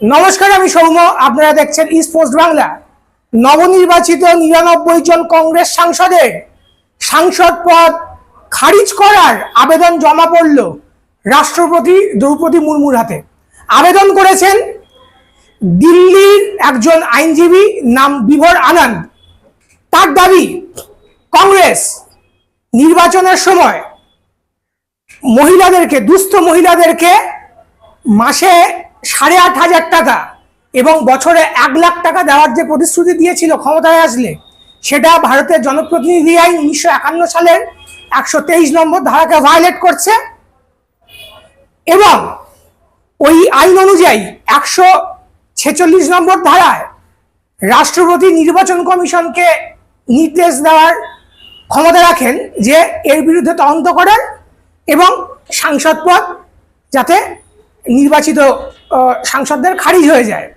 নমস্কার, আমি সৌম্য। আপনারা দেখছেন স্পোর্টস বাংলা নবনির্বাচিত নিরানব্বই জন কংগ্রেস সাংসদের সাংসদ পদ খারিজ করার আবেদন জমা পড়ল রাষ্ট্রপতি দ্রৌপদী মুর্মুর হাতে। আবেদন করেছেন দিল্লির একজন আইনজীবী, নাম বিভর আনন্দ। তার দাবি, কংগ্রেস নির্বাচনের সময় মহিলাদেরকে, দুস্থ মহিলাদেরকে মাসে সাড়ে আট হাজার টাকা এবং বছরে এক লাখ টাকা দেওয়ার যে প্রতিশ্রুতি দিয়েছিল ক্ষমতায় আসলে, সেটা ভারতের জনপ্রতিনিধি আইন উনিশশো একান্ন সালের একশো তেইশ নম্বর ধারাকে ভায়োলেট করছে এবং ওই আইন অনুযায়ী একশো ছেচল্লিশ নম্বর ধারায় রাষ্ট্রপতি নির্বাচন কমিশনকে নির্দেশ দেওয়ার ক্ষমতা রাখেন যে এর বিরুদ্ধে তদন্ত করেন এবং সাংসদ পদ যাতে নির্বাচিত সাংসদদের খারিজ হয়ে যায়।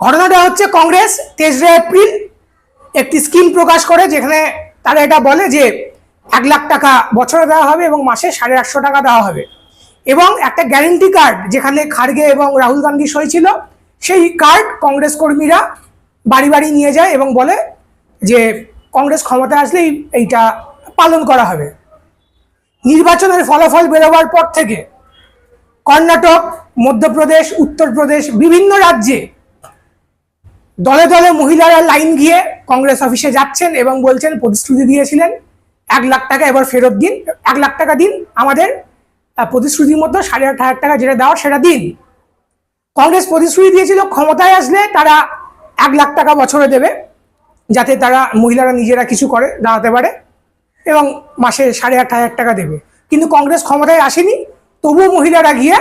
ঘটনাটা হচ্ছে কংগ্রেস তেসরা এপ্রিল একটি স্কিম প্রকাশ করে যেখানে তারা এটা বলে যে এক লাখ টাকা বছরে দেওয়া হবে এবং মাসে সাড়ে আটশো টাকা দেওয়া হবে। এবং একটা গ্যারেন্টি কার্ড যেখানে খার্গে এবং রাহুল গান্ধী সই ছিল, সেই কার্ড কংগ্রেস কর্মীরা বাড়ি বাড়ি নিয়ে যায় এবং বলে যে কংগ্রেস ক্ষমতা আসলেই এইটা পালন করা হবে। নির্বাচনের ফলাফল বেরোবার পর থেকে কর্ণাটক, মধ্যপ্রদেশ, উত্তরপ্রদেশ, বিভিন্ন রাজ্যে দলে দলে মহিলারা লাইন গিয়ে কংগ্রেস অফিসে যাচ্ছেন এবং বলছেন, প্রতিশ্রুতি দিয়েছিলেন, এক লাখ টাকা এবার ফেরত দিন, এক লাখ টাকা দিন, আমাদের প্রতিশ্রুতির মধ্যে সাড়ে আট হাজার টাকা যেটা দেওয়ার সেটা দিন। কংগ্রেস প্রতিশ্রুতি দিয়েছিল, ক্ষমতায় আসলে তারা এক লাখ টাকা বছরে দেবে, যাতে তারা মহিলারা নিজেরা কিছু করে, দাঁড়াতে পারে, এবং মাসে সাড়ে আট হাজার টাকা দেবে। কিন্তু কংগ্রেস ক্ষমতায় আসেনি তবুও মহিলারা গিয়ে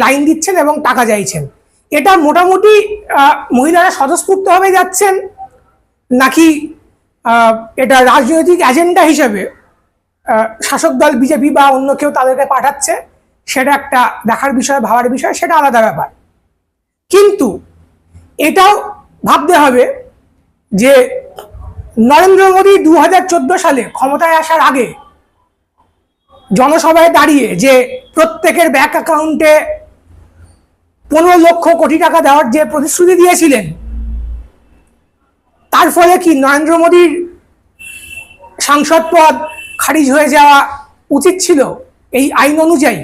লাইন দিচ্ছেন এবং টাকা চাইছেন। এটা মোটামুটি মহিলারা স্বতঃস্ফূর্তভাবে যাচ্ছেন, নাকি এটা রাজনৈতিক এজেন্ডা হিসেবে শাসক দল, বিজেপি বা অন্য কেউ তাদেরকে পাঠাচ্ছে, সেটা একটা দেখার বিষয়, ভাবার বিষয়, সেটা আলাদা ব্যাপার। কিন্তু এটাও ভাবতে হবে যে, নরেন্দ্র মোদী দু হাজার চোদ্দ সালে ক্ষমতায় আসার আগে জনসভায় দাঁড়িয়ে যে প্রত্যেকের ব্যাংক অ্যাকাউন্টে পনেরো লক্ষ কোটি টাকা দেওয়ার যে প্রতিশ্রুতি দিয়েছিলেন, তার ফলে কি নরেন্দ্র মোদীর সাংসদ পদ খারিজ হয়ে যাওয়া উচিত ছিল এই আইন অনুযায়ী?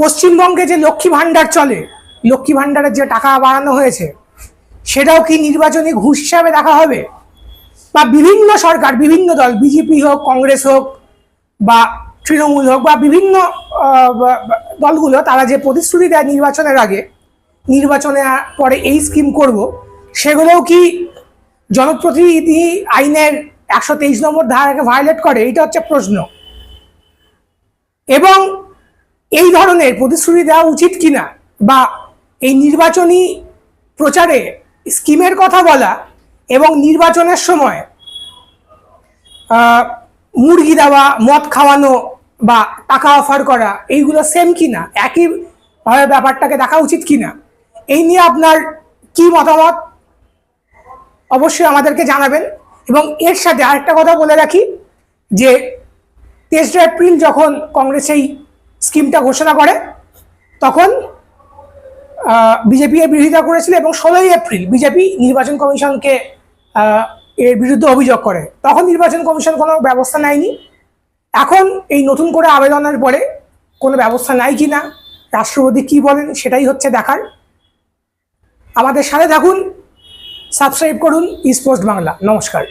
পশ্চিমবঙ্গে যে লক্ষ্মী ভাণ্ডার চলে, লক্ষ্মী ভাণ্ডারের যে টাকা বাড়ানো হয়েছে, সেটাও কি নির্বাচনী ঘুষ হিসাবে দেখা হবে? বা বিভিন্ন সরকার, বিভিন্ন দল, বিজেপি হোক, কংগ্রেস হোক বা তৃণমূল হোক বা বিভিন্ন দলগুলো তারা যে প্রতিশ্রুতি দেয় নির্বাচনের আগে, নির্বাচনে পরে এই স্কিম করব, সেগুলোও কি জনপ্রতিনিধি আইনের একশো তেইশ নম্বর ধারাকে ভায়োলেট করে? এটা হচ্ছে প্রশ্ন। এবং এই ধরনের প্রতিশ্রুতি দেওয়া উচিত কিনা বা এই নির্বাচনী প্রচারে স্কিমের কথা বলা এবং নির্বাচনের সময় মুরগি দেওয়া, মদ খাওয়ানো বা টাকা অফার করা, এইগুলো সেম কিনা? একইভাবে ব্যাপারটাকে দেখা উচিত কিনা? এই নিয়ে আপনার কি মতামত? অবশ্যই আমাদেরকে জানাবেন। এবং এর সাথে আরেকটা কথা বলে রাখি, যে তেসরা এপ্রিল যখন কংগ্রেস এই স্কিমটা ঘোষণা করে, তখন বিজেপি এর বিরোধিতা করেছিল এবং ষোলোই এপ্রিল বিজেপি নির্বাচন কমিশনকে এর বিরুদ্ধে অভিযোগ করে। তখন নির্বাচন কমিশন কোনো ব্যবস্থা নেয়নি। এখন এই নতুন করে আবেদনের পরে কোনো ব্যবস্থা নাই কি না? রাষ্ট্রপতি কি বলেন সেটাই হচ্ছে দেখার। আমাদের সাথে থাকুন, সাবস্ক্রাইব করুন স্পোর্টস বাংলা। নমস্কার।